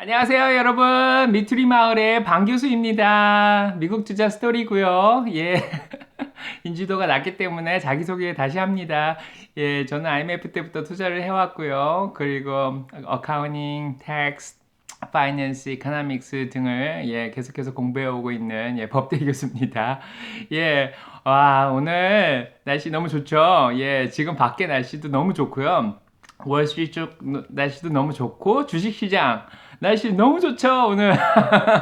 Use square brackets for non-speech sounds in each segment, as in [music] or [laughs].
안녕하세요, 여러분. 미투리 마을의 방 교수입니다. 미국 투자 스토리고요. 예. [laughs] 인지도가 낮기 때문에 자기소개 다시 합니다. 예, 저는 IMF 때부터 투자를 해왔고요. 그리고 어카우닝, 텍스, 파이낸스, 이코노믹스 등을 예, 계속해서 공부해오고 있는 예, 법대 [laughs] 교수입니다. 예, 와, 오늘 날씨 너무 좋죠? 예, 지금 밖에 날씨도 너무 좋고요. 월스트리트 쪽 날씨도 너무 좋고 주식시장 날씨 너무 좋죠 오늘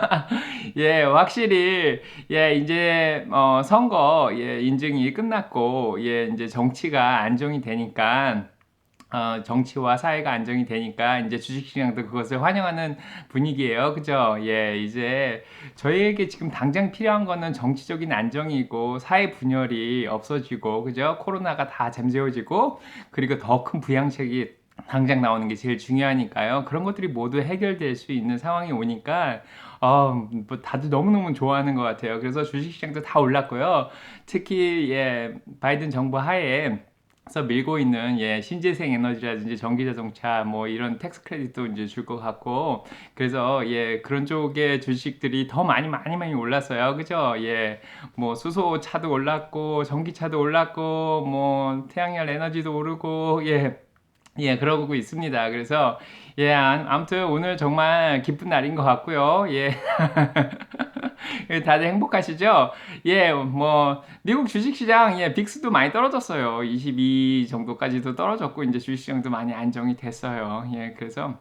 [laughs] 예 확실히 예 이제 어 선거 예 인증이 끝났고 예 이제 정치가 안정이 되니까 어, 정치와 사회가 안정이 되니까 이제 주식시장도 그것을 환영하는 분위기예요. 그죠? 예, 이제 저희에게 지금 당장 필요한 거는 정치적인 안정이고 사회 분열이 없어지고 그죠? 코로나가 다 잠재워지고 그리고 더 큰 부양책이 당장 나오는 게 제일 중요하니까요. 그런 것들이 모두 해결될 수 있는 상황이 오니까 어, 뭐 다들 너무너무 좋아하는 것 같아요. 그래서 주식시장도 다 올랐고요. 특히 예, 바이든 정부 하에 서 밀고 있는 예 신재생 에너지라든지 전기 자동차 뭐 이런 텍스 크레딧도 이제 줄 것 같고 그래서 예 그런 쪽의 주식들이 더 많이 많이 많이 올랐어요 그죠 예뭐 수소 차도 올랐고 전기차도 올랐고 뭐 태양열 에너지도 오르고 예 예, 그러고 있습니다. 그래서, 예, 아무튼 오늘 정말 기쁜 날인 것 같고요. 예. [laughs] 다들 행복하시죠? 예, 뭐, 미국 주식 시장, 예, 빅스도 많이 떨어졌어요. 22 정도까지도 떨어졌고, 이제 주식 시장도 많이 안정이 됐어요. 예, 그래서,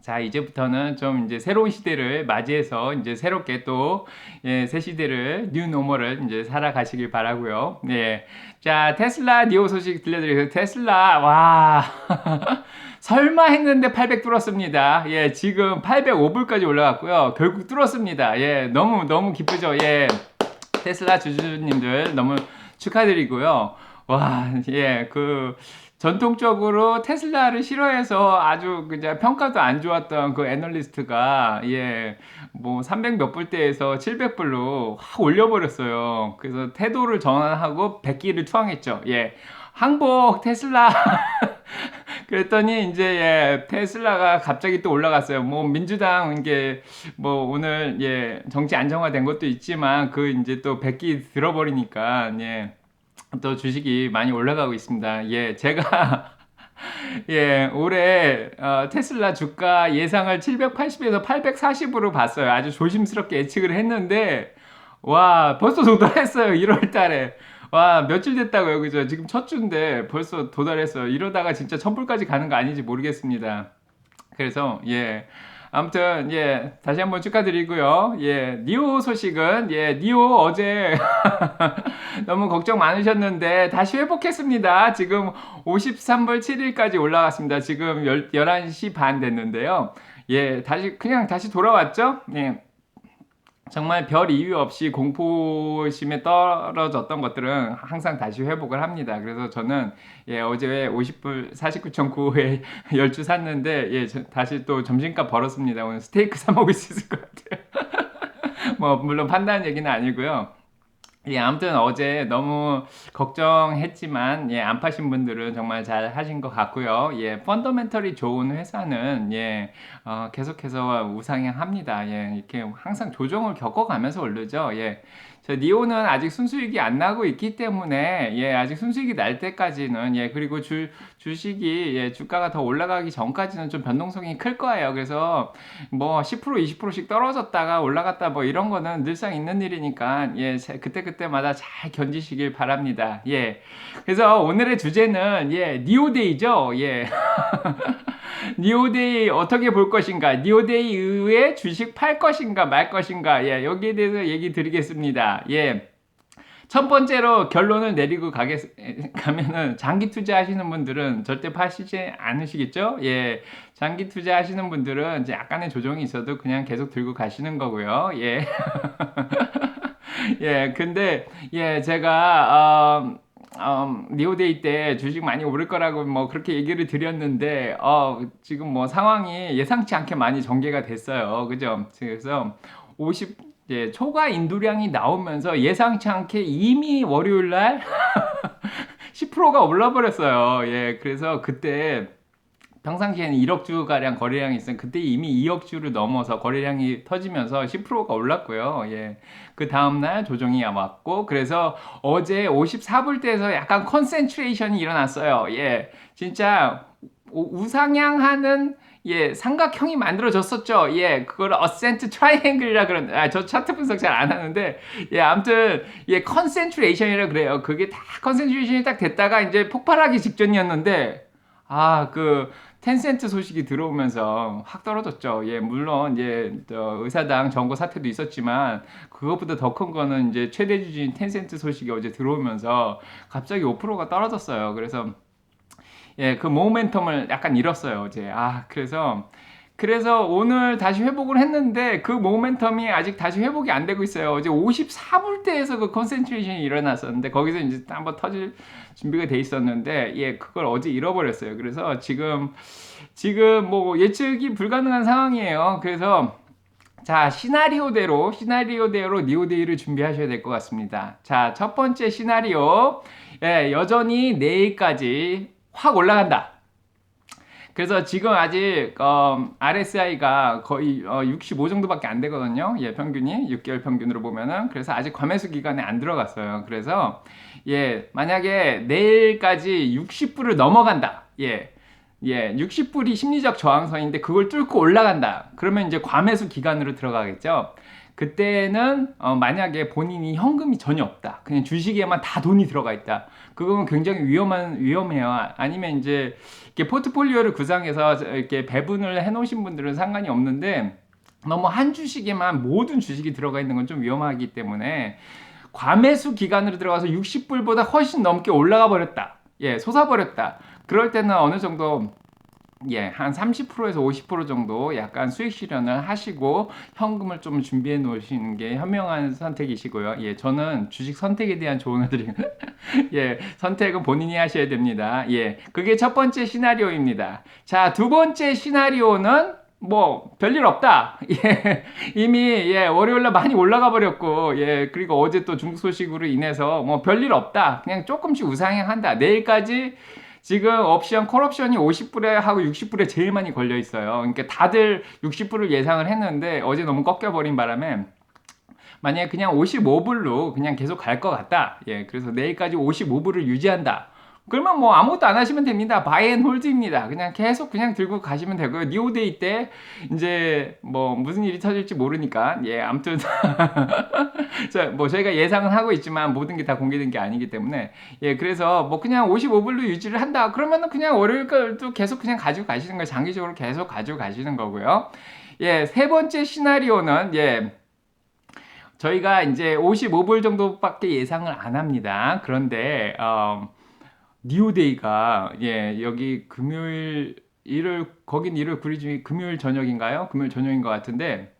자, 이제부터는 좀 이제 새로운 시대를 맞이해서 이제 새롭게 또, 예, 새 시대를, 뉴 노멀을 이제 살아가시길 바라고요 예. 자, 테슬라 니오 소식 들려드리겠습니다. 테슬라, 와. [laughs] 설마 했는데 800 뚫었습니다. 예, 지금 805불까지 올라갔고요. 결국 뚫었습니다. 예, 너무, 너무 기쁘죠. 예. 테슬라 주주님들 너무 축하드리고요. 와, 예, 그, 전통적으로 테슬라를 싫어해서 아주 그냥 평가도 안 좋았던 그 애널리스트가 예, 뭐 300 몇 불대에서 700불로 확 올려버렸어요. 그래서 태도를 전환하고 100기를 투항했죠. 예. 항복 테슬라 [laughs] 그랬더니 이제 예, 테슬라가 갑자기 또 올라갔어요. 뭐 민주당 이게 뭐 오늘 예, 정치 안정화된 것도 있지만 그 이제 또 100기 들어버리니까 예. 또 주식이 많이 올라가고 있습니다. 예, 제가 [laughs] 예, 올해 어, 테슬라 주가 예상을 780에서 840으로 봤어요. 아주 조심스럽게 예측을 했는데 와, 벌써 도달했어요. 1월 달에. 와, 며칠 됐다고요. 그죠? 지금 첫 주인데 벌써 도달했어요. 이러다가 진짜 천불까지 가는 거 아닌지 모르겠습니다. 그래서 예. 아무튼 예 다시 한번 축하드리고요. 예 니오 소식은 예 니오 어제 [laughs] 너무 걱정 많으셨는데 다시 회복했습니다. 지금 53불 7일까지 올라갔습니다. 지금 1 11시 반 됐는데요. 예 다시 그냥 다시 돌아왔죠. 예. 정말 별 이유 없이 공포심에 떨어졌던 것들은 항상 다시 회복을 합니다. 그래서 저는 예, 어제 50불 49.9에 10주 샀는데 예, 다시 또 점심값 벌었습니다. 오늘 스테이크 사 먹을 수 있을 것 같아요. [laughs] 뭐 물론 판단 얘기는 아니고요. 예, 아무튼 어제 너무 걱정했지만, 예, 안 파신 분들은 정말 잘 하신 것 같고요. 예, 펀더멘털이 좋은 회사는, 예, 어, 계속해서 우상향합니다. 예, 이렇게 항상 조정을 겪어가면서 오르죠. 예, 저 니오는 아직 순수익이 안 나고 있기 때문에 예 아직 순수익이 날 때까지는 예 그리고 주 주식이 예 주가가 더 올라가기 전까지는 좀 변동성이 클 거예요. 그래서 뭐 10% 20%씩 떨어졌다가 올라갔다 뭐 이런 거는 늘상 있는 일이니까 예 그때 그때 마다 잘 견디시길 바랍니다. 예 그래서 오늘의 주제는 예 니오데이죠. 예 [laughs] 니오데이 어떻게 볼 것인가? 니오데이 이후에 주식 팔 것인가 말 것인가? 예, 여기에 대해서 얘기 드리겠습니다. 예. 첫 번째로 결론을 내리고 가겠, 가면은 장기 투자 하시는 분들은 절대 파시지 않으시겠죠? 예. 장기 투자 하시는 분들은 이제 약간의 조정이 있어도 그냥 계속 들고 가시는 거고요. 예. [laughs] [laughs] 예. 근데, 예, 제가, 어, 음, 리오데이 때 주식 많이 오를 거라고 뭐 그렇게 얘기를 드렸는데 어, 지금 뭐 상황이 예상치 않게 많이 전개가 됐어요. 그죠? 그래서 50 예, 초과 인도량이 나오면서 예상치 않게 이미 월요일 날 [laughs] 10%가 올라 버렸어요. 예. 그래서 그때 평상시에는 1억 주 가량 거래량이 있어요. 그때 이미 2억 주를 넘어서 거래량이 터지면서 10%가 올랐고요. 예. 그 다음 날 조정이 왔고 그래서 어제 54불대에서 약간 컨센트레이션이 일어났어요. 예. 진짜 우- 우상향하는 예, 삼각형이 만들어졌었죠. 예, 그걸 어센트 트라이앵글이라 그런, 아, 저 차트 분석 잘 안 하는데, 예, 아무튼, 예, 컨센트레이션이라 그래요. 그게 다 컨센트레이션이 딱 됐다가 이제 폭발하기 직전이었는데, 아, 그, 텐센트 소식이 들어오면서 확 떨어졌죠. 예, 물론, 예, 저 의사당 정거 사태도 있었지만, 그것보다 더 큰 거는 이제 최대 주주인 텐센트 소식이 어제 들어오면서 갑자기 5%가 떨어졌어요. 그래서, 예, 그 모멘텀을 약간 잃었어요, 어제. 아, 그래서, 그래서 오늘 다시 회복을 했는데 그 모멘텀이 아직 다시 회복이 안 되고 있어요. 어제 54불대에서 그 컨센트레이션이 일어났었는데 거기서 이제 한번 터질 준비가 돼 있었는데 예, 그걸 어제 잃어버렸어요. 그래서 지금, 지금 뭐 예측이 불가능한 상황이에요. 그래서 자, 시나리오대로, 시나리오대로 니오데이를 준비하셔야 될 것 같습니다. 자, 첫 번째 시나리오. 예, 여전히 내일까지 확 올라간다. 그래서 지금 아직 어, RSI가 거의 어, 65 정도밖에 안 되거든요. 예, 평균이 6개월 평균으로 보면은 그래서 아직 과매수 기간에 안 들어갔어요. 그래서 예, 만약에 내일까지 60불을 넘어간다. 예. 예, 60불이 심리적 저항선인데 그걸 뚫고 올라간다. 그러면 이제 과매수 기간으로 들어가겠죠. 그때는 어, 만약에 본인이 현금이 전혀 없다. 그냥 주식에만 다 돈이 들어가 있다. 그건 굉장히 위험한 위험해요. 아니면 이제 이렇게 포트폴리오를 구상해서 이렇게 배분을 해 놓으신 분들은 상관이 없는데 너무 한 주식에만 모든 주식이 들어가 있는 건 좀 위험하기 때문에 과매수 기간으로 들어가서 60불보다 훨씬 넘게 올라가 버렸다. 예, 솟아 버렸다. 그럴 때는 어느 정도 예, 한 30%에서 50% 정도 약간 수익 실현을 하시고 현금을 좀 준비해 놓으시는 게 현명한 선택이시고요. 예, 저는 주식 선택에 대한 조언을 드리는 [laughs] 예, 선택은 본인이 하셔야 됩니다. 예, 그게 첫 번째 시나리오입니다. 자, 두 번째 시나리오는 뭐 별일 없다. [laughs] 예, 이미 예 월요일 날 많이 올라가 버렸고 예 그리고 어제 또 중국 소식으로 인해서 뭐 별일 없다. 그냥 조금씩 우상향한다. 내일까지 지금 옵션 콜옵션이 50불에 하고 60불에 제일 많이 걸려 있어요. 그러니까 다들 60불을 예상을 했는데 어제 너무 꺾여 버린 바람에 만약에 그냥 55불로 그냥 계속 갈 것 같다. 예, 그래서 내일까지 55불을 유지한다. 그러면 뭐 아무것도 안 하시면 됩니다. 바이앤 홀드입니다. 그냥 계속 그냥 들고 가시면 되고요. 니오데이 때 이제 뭐 무슨 일이 터질지 모르니까 예 아무튼 [laughs] 자뭐 저희가 예상은 하고 있지만 모든 게 다 공개된 게 아니기 때문에 예 그래서 뭐 그냥 55불로 유지를 한다. 그러면은 그냥 월요일도 계속 그냥 가지고 가시는 거예요. 장기적으로 계속 가지고 가시는 거고요. 예 세 번째 시나리오는 예 저희가 이제 55불 정도밖에 예상을 안 합니다. 그런데 어, 니오데이가 예 여기 금요일 일을 거긴 일을 구리 중에 금요일 저녁인가요? 금요일 저녁인 것 같은데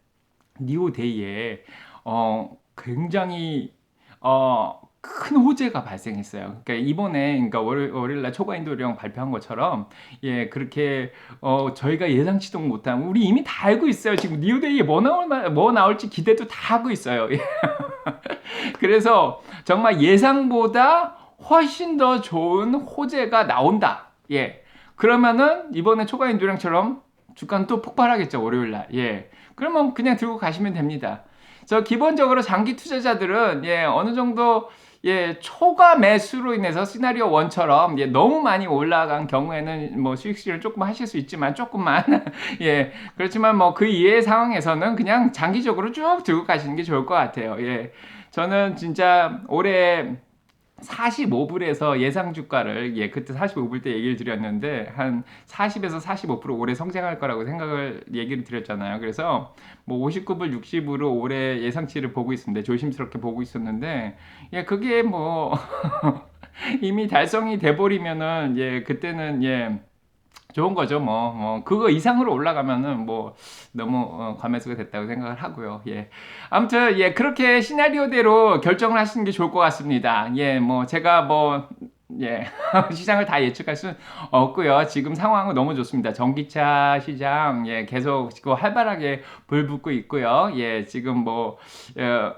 니오데이에 어 굉장히 어 큰 호재가 발생했어요. 그러니까 이번에 그러니까 월, 월요일 날 초과 인도령 발표한 것처럼 예 그렇게 어 저희가 예상치도 못한 우리 이미 다 알고 있어요. 지금 니오데이에 뭐 나올 뭐 나올지 기대도 다 하고 있어요. [laughs] 그래서 정말 예상보다 훨씬 더 좋은 호재가 나온다. 예. 그러면은 이번에 초과 인 도량처럼 주가는 또 폭발하겠죠, 월요일 날. 예. 그러면 그냥 들고 가시면 됩니다. 저 기본적으로 장기 투자자들은 예, 어느 정도 예, 초과 매수로 인해서 시나리오 원처럼 예, 너무 많이 올라간 경우에는 뭐 수익 실을 조금 하실 수 있지만 조금만 [laughs] 예, 그렇지만 뭐 그 이외의 상황에서는 그냥 장기적으로 쭉 들고 가시는 게 좋을 것 같아요. 예. 저는 진짜 올해 45불에서 예상 주가를 예 그때 45불 때 얘기를 드렸는데 한 40에서 45% 올해 성장할 거라고 생각을 얘기를 드렸잖아요. 그래서 뭐 59불 60으로 올해 예상치를 보고 있었는데 조심스럽게 보고 있었는데 예 그게 뭐 [laughs] 이미 달성이 돼 버리면은 예 그때는 예 좋은 거죠, 뭐. 뭐, 그거 이상으로 올라가면은 뭐, 너무, 어, 과매수가 됐다고 생각을 하고요. 예. 아무튼, 예, 그렇게 시나리오대로 결정을 하시는 게 좋을 것 같습니다. 예, 뭐, 제가 뭐, 예, [laughs] 시장을 다 예측할 수는 없고요. 지금 상황은 너무 좋습니다. 전기차 시장, 예, 계속 활발하게 불붙고 있고요. 예, 지금 뭐, 예,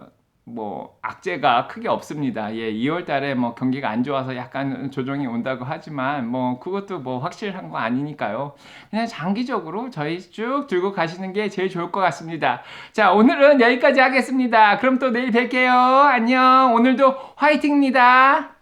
뭐 악재가 크게 없습니다. 예, 2월 달에 뭐 경기가 안 좋아서 약간 조정이 온다고 하지만 뭐 그것도 뭐 확실한 거 아니니까요. 그냥 장기적으로 저희 쭉 들고 가시는 게 제일 좋을 것 같습니다. 자, 오늘은 여기까지 하겠습니다. 그럼 또 내일 뵐게요. 안녕. 오늘도 화이팅입니다.